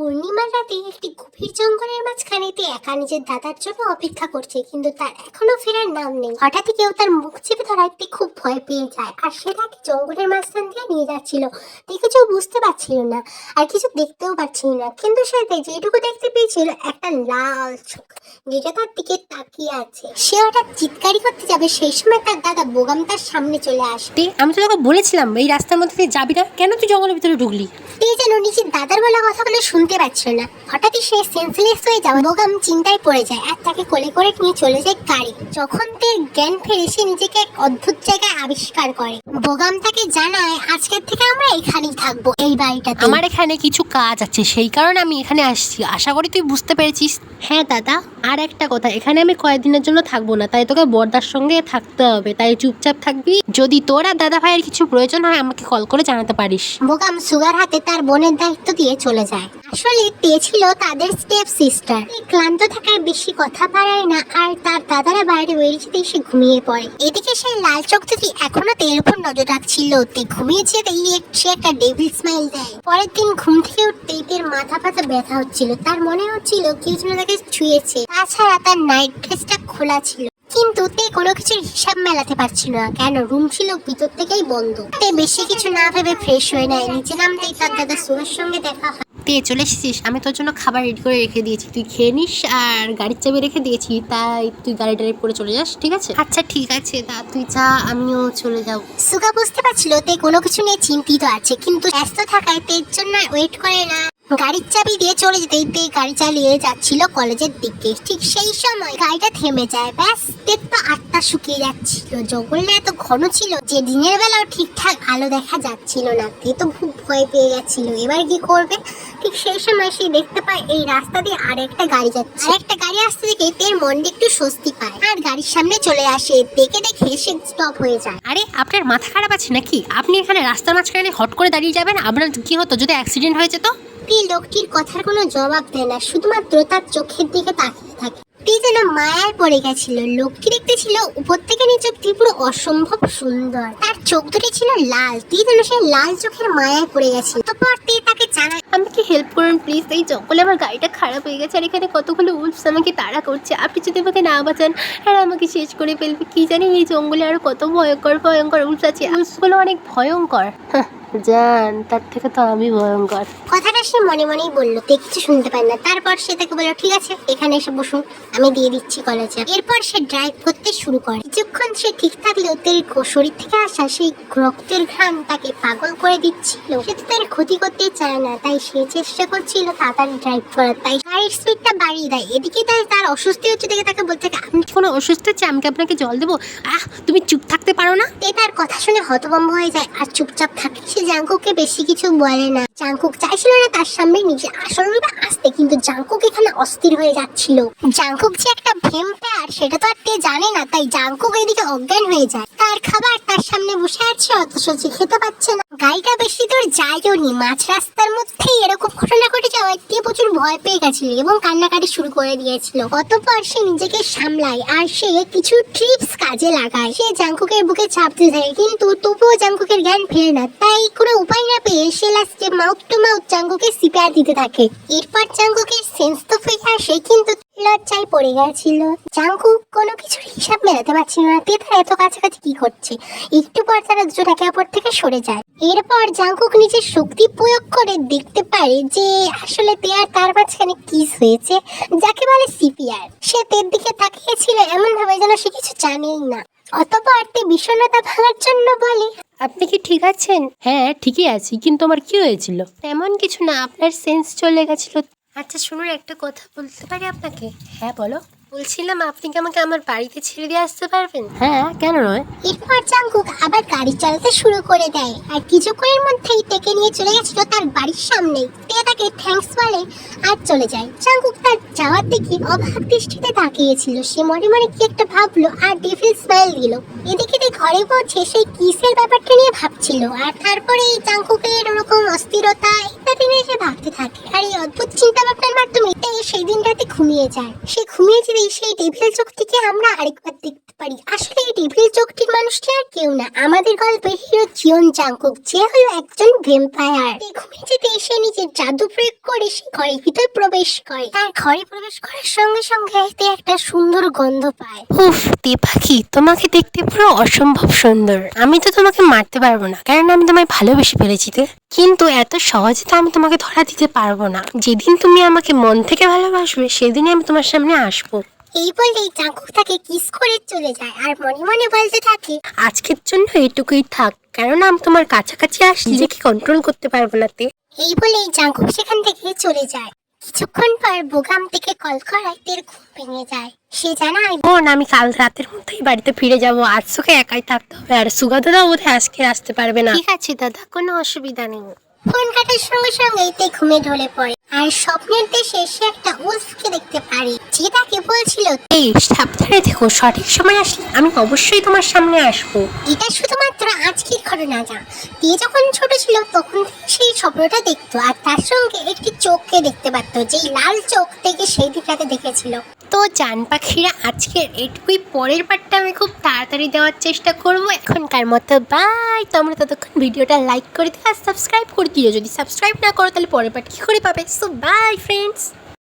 পূর্ণিমার রাতে একটি গভীর জঙ্গলের মাঝখানে একা নিজের দাদার জন্য অপেক্ষা করছে, কিন্তু তার এখনও ফেরার নাম নেই। হঠাৎই কেউ তার মুখ চেপে ধরায় তে খুব ভয় পেয়ে যায়, আর সে তাকে জঙ্গলের মাঝখান দিয়ে নিয়ে যাচ্ছিল। তে কিছু বুঝতে পারছিল না, আর কিছু দেখতেও পাচ্ছিল না, কিন্তু সে যেটুকু দেখতে পেয়েছিল, একটা লাল চোখ, যেটা তার দিকে তাকিয়ে আছে। সে হঠাৎ চিৎকারি করতে যাবে, সেই সময় তার দাদা বোগাম তার সামনে চলে আসবে। আমি তো তোকে বলেছিলাম, এই রাস্তার মধ্যে যাবি না? কেন তুই জঙ্গলের ভিতরে ঢুকলি? তে যেন নিজের দাদার বলা কথাগুলো শুনতে পাচ্ছিল না। হঠাৎই সে সেন্সলেস হয়ে যাওয়া বোগাম চিন্তায় পড়ে যায় আর তাকে কোলে করে নিয়ে চলে যায় গাড়ি। যখন তে জ্ঞান ফেরে সে নিজেকে এক অদ্ভুত জায়গায় আবিষ্কার করে। বোগাম তাকে জানায় আজকের থেকে আমরা এখানেই থাকব এই বাড়িটাতে। আমার এখানে কিছু কাজ আছে সেই কারণে আমি এখানে আসছি। আশা করি তুই বুঝতে পেরেছিস। হ্যাঁ দাদা। আর একটা কথা এখানে আমি কয়েকদিনের জন্য থাকব না তাই তোকে বর্দার সঙ্গে থাকতে হবে। তাই চুপচাপ থাকবি। যদি তোর আর দাদা ভাইয়ের কিছু প্রয়োজন হয় আমাকে কল করে জানাতে পারিস। বোগাম সুগার হাতে তার বোনের দায়িত্ব দিয়ে চলে যায়। আসলে তে ছিল তাদের স্টেপ সিস্টার ক্লান্ত থাকায় বেশি কথা বাড়ায় না, আর তার দাদারা বাইরে বেরিয়ে যেতে ঘুমিয়ে পড়ে। এদিকে সেই লাল চোখ থেকে এখনও তের উপর নজর রাখছিল। তে ঘুমিয়েছে তাই সে একটা ডেভিল স্মাইল দেয়। পরের দিন ঘুম থেকে উঠতে তের মাথা পাতা ব্যথা হচ্ছিল। তার মনে হচ্ছিল কেউ যেন তাকে ছুঁয়েছে। তাছাড়া তার নাইট ড্রেসটা খোলা ছিল। কিন্তু তে কোনো কিছুর হিসাব মেলাতে পারছিল না। কেন? রুম ছিল ভিতর থেকেই বন্ধ। তে বেশি কিছু না ভেবে ফ্রেশ হয়ে নেয়। নিচে নামতেই তার দাদা সুরের সঙ্গে দেখা হয়। তে চলে এসেছিস? আমি তোর জন্য খাবার রেডি করে রেখে দিয়েছি। তুই খেয়ে নিস আর গাড়ির চাবি রেখে দিয়েছি তাই তুই গাড়ি ড্রাইভ করে চলে যাস ঠিক আছে? আচ্ছা ঠিক আছে। তা তুই যা আমিও চলে যাব। সুগা বুঝতে পারছিল তে কোনো কিছু নিয়ে চিন্তিত আছে কিন্তু ব্যস্ত থাকায় তের জন্য ওয়েট করে না। গাড়ির চাবি দিয়ে চলে যেতে তে গাড়ি চালিয়ে যাচ্ছিল কলেজের দিকে। ঠিক সেই সময় গাড়িটা থেমে যায়। ব্যাস তের তো আটটা শুকিয়ে যাচ্ছিল। জঙ্গলটা এত ঘন ছিল যে দিনের বেলাও ঠিকঠাক আলো দেখা যাচ্ছিল না। তে তো খুব ভয় পেয়ে গেছিল। এবার কি করবে? ঠিক সেই সময় সে দেখতে পায় এই রাস্তা দিয়ে আরেকটা গাড়ি যাচ্ছে। আরেকটা গাড়ি আসতে দেখে তের মনটা একটু স্বস্তি পায় আর গাড়ির সামনে চলে আসে। দেখে দেখে সে স্টপ হয়ে যায়। আরে, আপনার মাথা খারাপ আছে নাকি? আপনি এখানে রাস্তার মাঝখানে হট করে দাঁড়িয়ে যাবেন। আপনার কি হতো? যদি অ্যাক্সিডেন্ট হয়ে যেত? তি লোকটির কথার কোনো জবাব দেয় না শুধুমাত্র তার চোখের দিকে তাকিয়ে থাকে। তি যেন মায়ায় পড়ে গেছিল। লোকটি দেখতে ছিল উপর থেকে নিচে অব্দি পুরো অসম্ভব সুন্দর। তার চোখ দুটি ছিল লাল। তি যেন সে লাল চোখের মায়ায় পড়ে গেছিল। তারপর তি তাকে জানায় আমাকে হেল্প করুন প্লিজ এই জঙ্গলে আমার গাড়িটা খারাপ হয়ে গেছে আর এখানে কতগুলো উলফস আমাকে তাড়া করছে। আপনি যদি আমাকে না বাঁচান আর আমাকে শেষ করে ফেলবে। কি জানি এই জঙ্গলে আরও কত ভয়ঙ্কর ভয়ঙ্কর উলফস আছে। উলফসগুলো অনেক ভয়ঙ্কর। হাহ, জান, তার থেকে তো আমি ভয়ঙ্কর। কথাটা সে মনে মনেই বলল তে কিছু শুনতে পায় না। তারপর সে তাকে বলল, ঠিক আছে, এখানে এসে বসুন আমি দিয়ে দিচ্ছি কলেজে এরপর সে ড্রাইভ করতে শুরু করে। কিছুক্ষণ সে ঠিক থাকলেও তের শরীর থেকে আসা সেই রক্তের ঘ্রাণ তাকে পাগল করে দিচ্ছিল। সে তো তার ক্ষতি করতে চায় না, তাই সে চেষ্টা করছিল তাড়াতাড়ি ড্রাইভ করার। তাই গাড়ির স্পিডটা বাড়িয়ে দেয়। এদিকে তাই তার অস্বস্তি হচ্ছে দেখে তাকে বলতে আপনি কোনো অসুস্থ হচ্ছে, আমি কি আপনাকে জল দেবো? আহ, তুমি চুপ থাকতে পারো না? তার কথা শুনে হতভম্ব হয়ে যায় আর চুপচাপ থাকে। সে জাঙ্কুককে বেশি কিছু বলে না। জাঙ্কুক চাইছিল না তার সামনে নিজে আসল রূপে আসতে, কিন্তু জাঙ্কুক এখানে অস্থির হয়ে যাচ্ছিল। জাঙ্কুক যে একটা ভেম্পায়ার সেটা তো আর তে জানে না, তাই জাঙ্কুক এদিকে অজ্ঞান হয়ে যায়। তার খাবার তার সামনে বসে আছে, অথচ সে খেতে পাচ্ছে না। গাড়িটা বেশি দূর যায়ও নি, মাঝ রাস্তার মধ্যেই এরকম ঘটনা ঘটে যাওয়ায় তে প্রচুর ভয় পেয়ে গেছিল এবং কান্নাকাটি শুরু করে দিয়েছিল। অতঃপর সে নিজেকে সামলায় আর সে কিছু ট্রিপস কাজে লাগায়। সে জাঙ্কুকের বুকে চাপ দিতে থাকে কিন্তু তবুও জাঙ্কুকের জ্ঞান ফেরে না। তাই কোনো উপায় না পেয়ে সে লাস্টে মাউথ টু মাউথ জাঙ্কুকে সিপিআর দিতে থাকে। এরপর জাঙ্কুকের সেন্স তো ফিরে আসে, কিন্তু লজ্জায় পড়ে গেছিল। জাঙ্কুক কোনো কিছুর হিসাব মেলাতে পারছিল না তে তার এত কাছাকাছি কি করছে। একটু পর তারা দুজন একে অপর থেকে সরে যায়। এরপর জাঙ্কুক নিজের শক্তি প্রয়োগ করে দেখতে পারে যে, আসলে তে আর তার মাঝখানে কিস হয়েছে, যাকে বলে সিপিআর সে তের দিকে তাকিয়েছিল এমন ভাবে যেন সে কিছু জানেই না। অতপর তে বিষণ্ণতা ভাঙার জন্য বলে। আপনি কি ঠিক আছেন? হ্যাঁ ঠিকই আছি কিন্তু আমার কি হয়েছিল? তেমন কিছু না আপনার সেন্স চলে গেছিল। আচ্ছা শুনুন একটা কথা বলতে পারি আপনাকে? হ্যাঁ বলো। বলছিলাম আপনি কি আমাকে আমার বাড়িতে ছেড়ে দিয়ে আসতে পারবেন? হ্যাঁ কেন নয় এরপর জাঙ্কুক আবার গাড়ি চালাতে শুরু করে দেয়। আর কিছুক্ষণের মধ্যেই তেকে নিয়ে চলে গেছিল তার বাড়ির সামনে তে তাকে থ্যাঙ্কস বলে আর চলে যায়। জাঙ্কুক তার যাওয়ার দিকে অবাক দৃষ্টিতে তাকিয়েছিল। সে মনে মনে কি একটা ভাবলো আর ডেভিল স্মাইল দিল। এদিকে ঘরে পৌঁছে সেই কিসের ব্যাপারটা নিয়ে ভাবছিল? আর তারপরে এই জাঙ্কুকের ওরকম অস্থিরতা ইত্যাদি নিয়ে সে ভাবতে থাকে আর এই অদ্ভুত চিন্তা ভাবনার মাধ্যমে রাতে ঘুমিয়ে যায়। সে ঘুমিয়ে যেতেই সেই ডেভিল চোখ থেকে আমরা আরেকবার দেখতে পারি। আসলে এই ডেভিল চোখটির মানুষটি আর কেউ না। আমাদের গল্পের হিরো জিয়ন জাংকুক, যে হলো একজন ভ্যাম্পায়ার। ঘুমিয়ে যেতে এসে নিজের জাদু প্রয়োগ করে সে ঘরের ভিতর প্রবেশ করে। তার ঘরে প্রবেশ করার সঙ্গে সঙ্গে এতে একটা সুন্দর গন্ধ পায়। উফ, তে পাখি, তোমাকে দেখতে পুরো অসম্ভব সুন্দর। আমি তো তোমাকে মারতে পারব না, কারণ আমি তোমায় ভালোবেসে ফেলেছি তে। কিন্তু এত সহজে তো আমি তোমাকে ধরা দিতে পারব না। যেদিন তুমি আমাকে মন থেকে ভালোবাসবে, সেদিনই আমি তোমার সামনে আসব। এই বলেই জাংকুক তাকে কিস করে চলে যায়। আর মনে মনে বলতে থাকে আজকের জন্য এইটুকুই থাক কারণ আমি তোমার কাছাকাছি আসলে নিজেকে কন্ট্রোল করতে পারব না তে। এই বলেই সেখান থেকে চলে যায়। কিছুক্ষণ পর বোগাম থেকে কল করায় তের ঘুম ভেঙে যায়। সে জানায় বোন আমি কাল রাতের মধ্যেই বাড়িতে ফিরে যাব। আজ তোকে একাই থাকতে হবে আর সুগা দাদা বোধহয় আজকে আসতে পারবে না। ঠিক আছে দাদা কোনো অসুবিধা নেই। ফোন কাটার সঙ্গে সঙ্গে তে ঘুমে ঢলে পড়ে। আর স্বপ্নের দেশে সে একটা উলফকে দেখতে পারে যে তাকে বলছিল? এই সাবধানে থেকো সঠিক সময় আসলে আমি অবশ্যই তোমার সামনে আসব। এটা শুধুমাত্র আজকের ঘটনা যা। দিয়ে যখন ছোট ছিল তখন সেই স্বপ্নটা দেখতো আর তার সঙ্গে একটি চোখকে দেখতে পারতো যেই লাল চোখ থেকে সেই দিক রাতে দেখেছিল। তো জান পাখিরা আজকের এটুকুই। পরের পার্টটা আমি খুব তাড়াতাড়ি দেওয়ার চেষ্টা করব। এখনকার মতো বাই তোমরা ততক্ষণ ভিডিওটা লাইক করে দিও আর সাবস্ক্রাইব করে দিও। যদি সাবস্ক্রাইব না করো তাহলে পরের পার্ট কী করে পাবে? So by friends